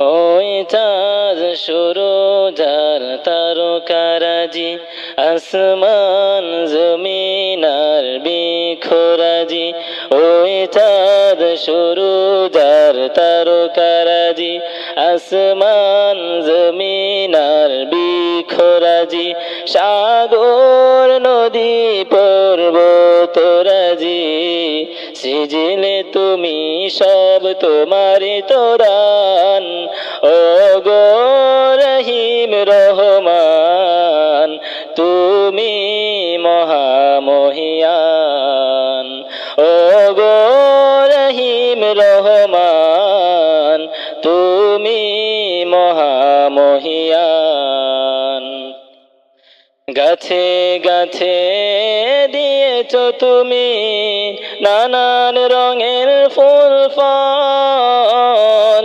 ওই চাঁদ শুরু যার তারকারাজি, আসমান জমিনার বিখরাজি। ওই চাঁদ শুরু যার তারকারাজি, আসমান জমিনার বিখরাজি। সাগর, নদী, পর্বতরাজি, সিজিলে তুমি সব তোমারি তোরান। ও গো রহিম রহমান, তুমি মহামহিয়ান। ও গো রহিম রহমান, তুমি মহামহিয়ান। গাছে গাছে দিয়েছ তুমি নানান রঙের ফুল ফল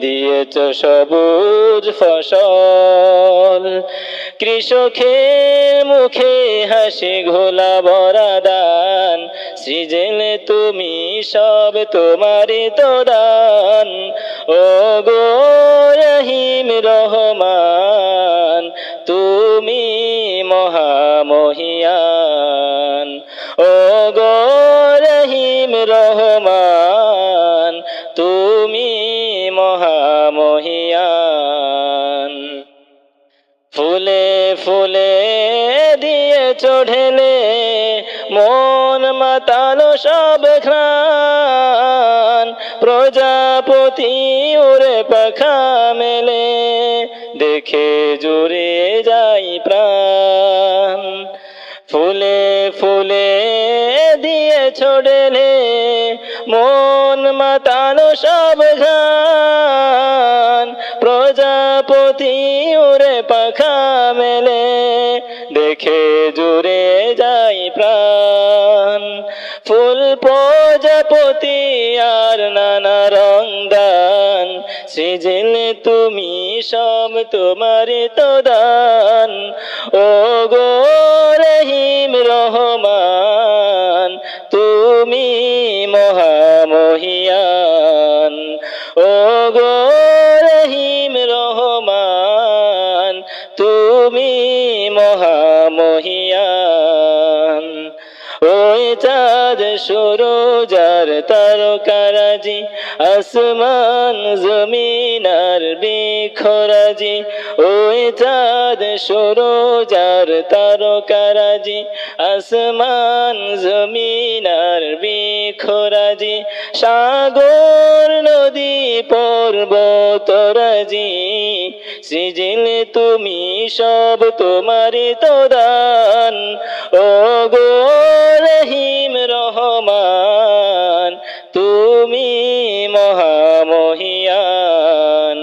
দিয়েছ সবুজ ফসল। কৃষকের মুখে হাসি ঘোলা ভরা দান। সৃজেলে তুমি সব তোমারই তো দান ও গো রহিম রহমান, তুমি মহামহিয়ান। ও গো রহিম রহমান ফুলে ফুলে দিয়ে চढ़েলে মন মাতালো সব ঘ্রাণ। প্রজাপতি উড়ে পাখা মেলে, দেখে জুড়ে যাই প্রাণ। ফুলে ফুলে দিয়ে ছড়েলে মন মাতালো সব ঘান দেখে জুড়ে যাই প্রাণ। ফুল প্রজাপতি আর নানা রং দান। সৃজিল তুমি সব তোমার তো দান ও গো রহিম রহমান, তুমি মহামহিয়ান। ও গো চাঁদ শুরু যার তারকারাজি, আসমান জমিনার বিখরাজি, ওই চাঁদ শুরু যার তারকারাজি, আসমান জমিনার বিখরাজি, সাগর নদী পর্বতরাজি, সৃজিল তুমি সব তোমারই তো দান ও গো মহামহিয়ান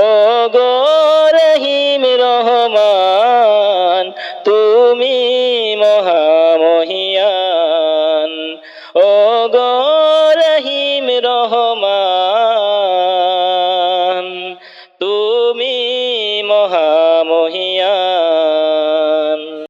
ও গো রহিম রহমান তুমি মহা